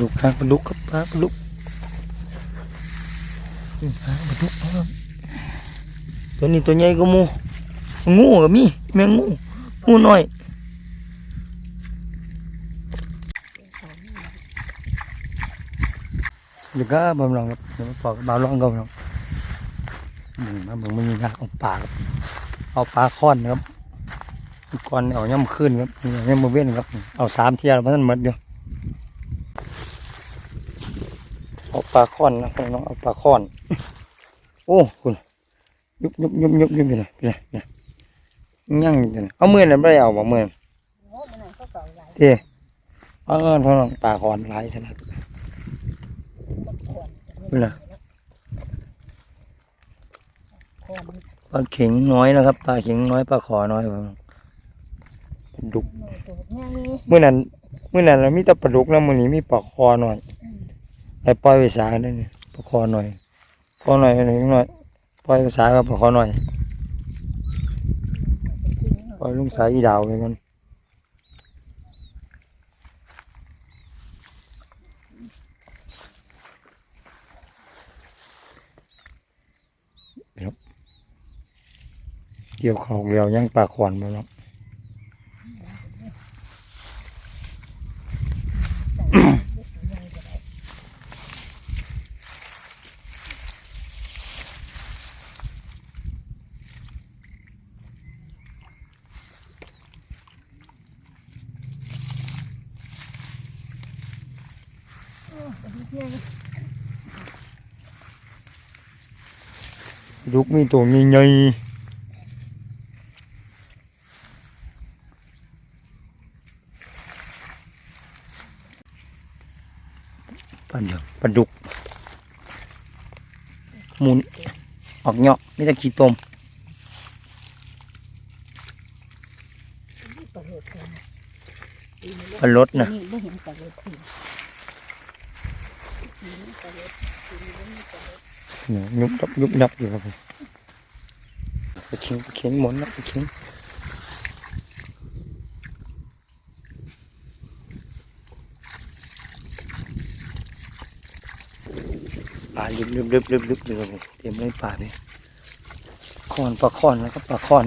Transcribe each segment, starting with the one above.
ดุกหางปลาดุกครับหางปลาดุกอืมหางปลาดุกครับตัวนี้ตัวใหญ่ก็มูงูก็มีแมงงูงูหน้อยเดี๋ยวก็บำรุงครับเดี๋ยวปอกบำรุงก็บำรุงมมาเบิ่งมันมีงาเอาปลาครับเอาปลาค้อนครับก่อนเอาย่ำขึ้นครับย่ำมาเว้นครับ เอาสามเที่ยวมันหมดอยู่เอา ปลาค้อนนะน้องเอาปลาค้อน โอ้คุณยุบยุบยุบยุบยุบอยู่นะเนี่ยเนี่ยยั่งอยู่นะเอามือน่ะไม่ได้เอาบ่มือโอ้มันนั่นก็เก่าหลายเด้เออน้องปลาค้อนหลายขนาดบักขวนนี่นะขวนมันปลาเข็งน้อยนะครับปลาเข็งน้อยปลาขอน้อยครับปลาดุกโน่ตัวใหญ่เมื่อนั้นเมื่อนั้นเรามีแต่ปลาดุกนะมื้อนี้มีปลาคอหน่อย ไอ้ปล่อยไปสาได้นี่ปลาคอหน่อยคอหน่อยหน่อยหน่อยปล่อยไปสากับปลาคอหน่อยปล่อยลุงสายอีดาวไปกันเกี่ยวเขาเรียวยังปลาขอนมาแล้ว ลูกมีตัวใหญ่ๆปลาเดียวปลาดุกมุนออกเหาะไม่ได้ขี้ตมปลาลดนรสนะ เนี่ยยุบยับยุบยับอยู่ครับไปเข็งไปเข็งหมุนนะไปเข็งปลาลึบลึบลึบลึบลึบเลยครับเตรียมเลยปลาเนี่ยคอนปลาคอนแล้วก็ปลาคอน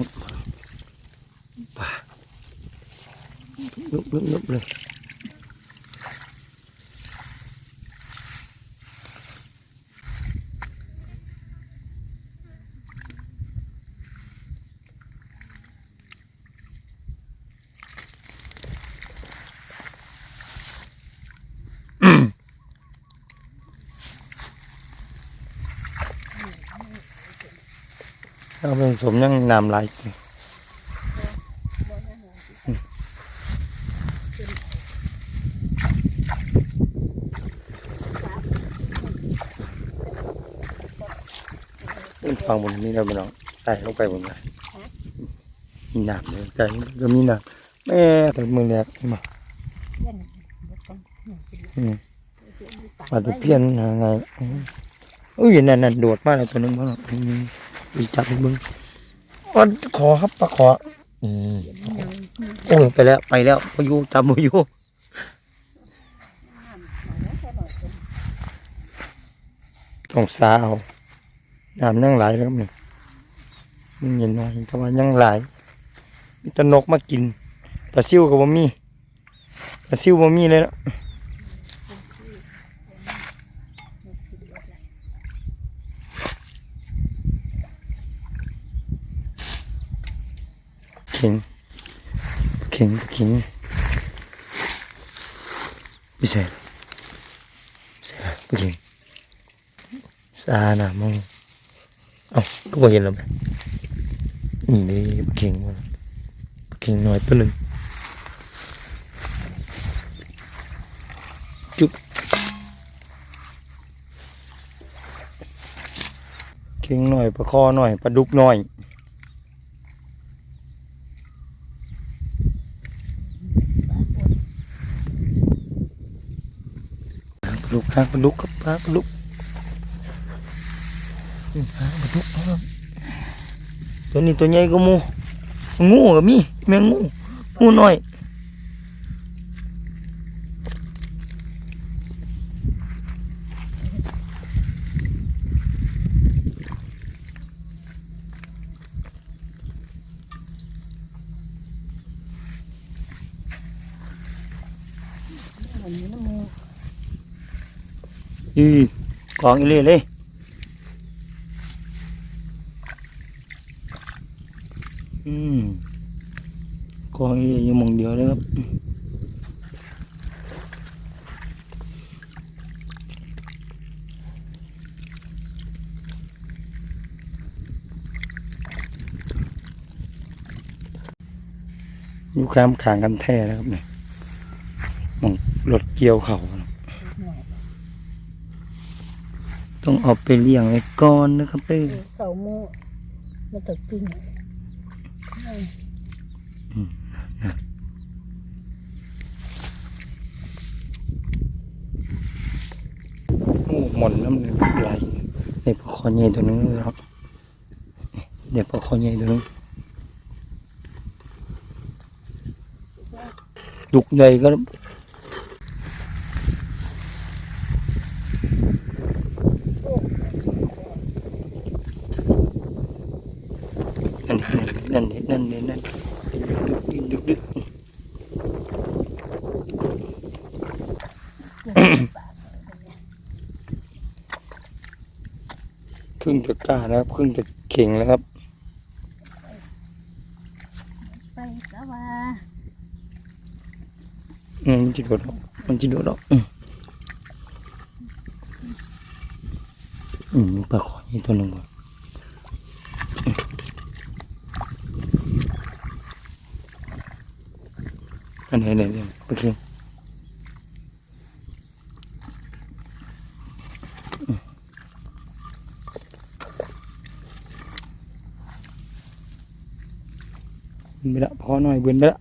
ปลาลุบลุบลุบเลย เอาเป็นสมยังนำลายฟังบนนี้เราไปน้องใส่ลงไปบนนั้นมีน้ำเลยแต่ก็มีน้ำแม่แต่มือแรกมาองอืมปลาตะเพี้ยนยังไงอุ้ยนั่นนั่นโดดมากเลยตัวนึงพ่ออื มีจับมึงอ๋อขอครับปลาขอ อืมโอ้ยไปแล้วไปแล้วพายุจำพายุต้องสาเอาน้ำยังไหลแล้วครับนี่มันเย็นหน่อยแต่ว่ายังไหลมีแตนกมากินปลาซิวกับบ่มีปลาซิวบ่มีเลยนะเข่งเข่งเข่งไม่ใช่ไม่ใช่ปลาเข่งซาหนามึงเอ้าก็บ่เห็นแล้วไหมนี่เลยปลาเข่งมันเข่งหน้อยตัวหนึ่งจุ๊บเข่งหน่อยปลาคอหน่อยปลาดุกหน่อย ปลาดุก หางปลุกครับหางปลุกหางปลุกครับตัวนี้ตัวใหญ่ก็มูงูก็มีแมงงูงูน้อย หมู อีกองอีเล่เลยอืมกองอีเล่อยู่มองเดียวเลยครับอยู่ข้ามขางกันแท้นะครับเนี่ยมองรถเกี่ยวเขานะ หน่อย ต้องเอาไปเลี้ยงไว้ก่อนนะครับเด้อเขาหมูมันตกปิ้งโอ้หมอนน้ำเลยไหลเด็กปลาคอใหญ่ตัวนึงเลยครับเด็กปลาคอใหญ่ตัวนึงดุกใหญ่ก็นั่นนั่นนั่นนั่นนั่นดึกดึกดึก ครึ่งจะกล้านะครับ ครึ่งจะเข่งแล้วครับ ไปกะว่าอืมมันจะโดดออกมันจะโดดออกอืมอืมปลาขอนี่ตัวหนึ่งก่อนอันไหนไหนเนี่ยโอเคอื บิ่นไปละพอหน่อยเบิ่นไปละ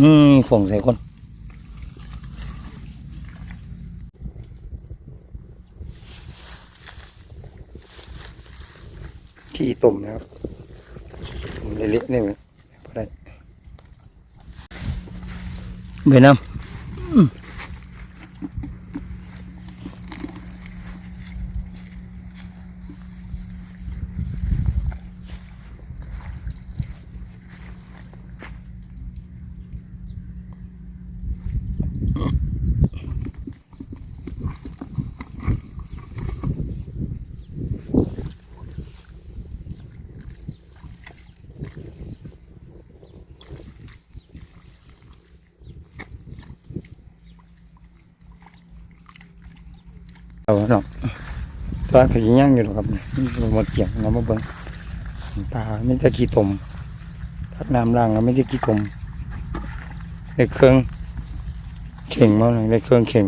อืมฝงใส่คน ขี้ตุ่มนะครับตุ่มเละๆนี่ไหมพอได้เบนน้ำ เอาเนาะตอนขาสิย่างอยู่หรอกครับนี่มันหมดเกี่ยงเรามาเบิ้งปลาไม่ได้ขี้ตุ่มทัดน้ำล่างก็ไม่ได้ขี้ตุ่มได้เครื่องเข่งมาเลยได้เครื่องเข่ง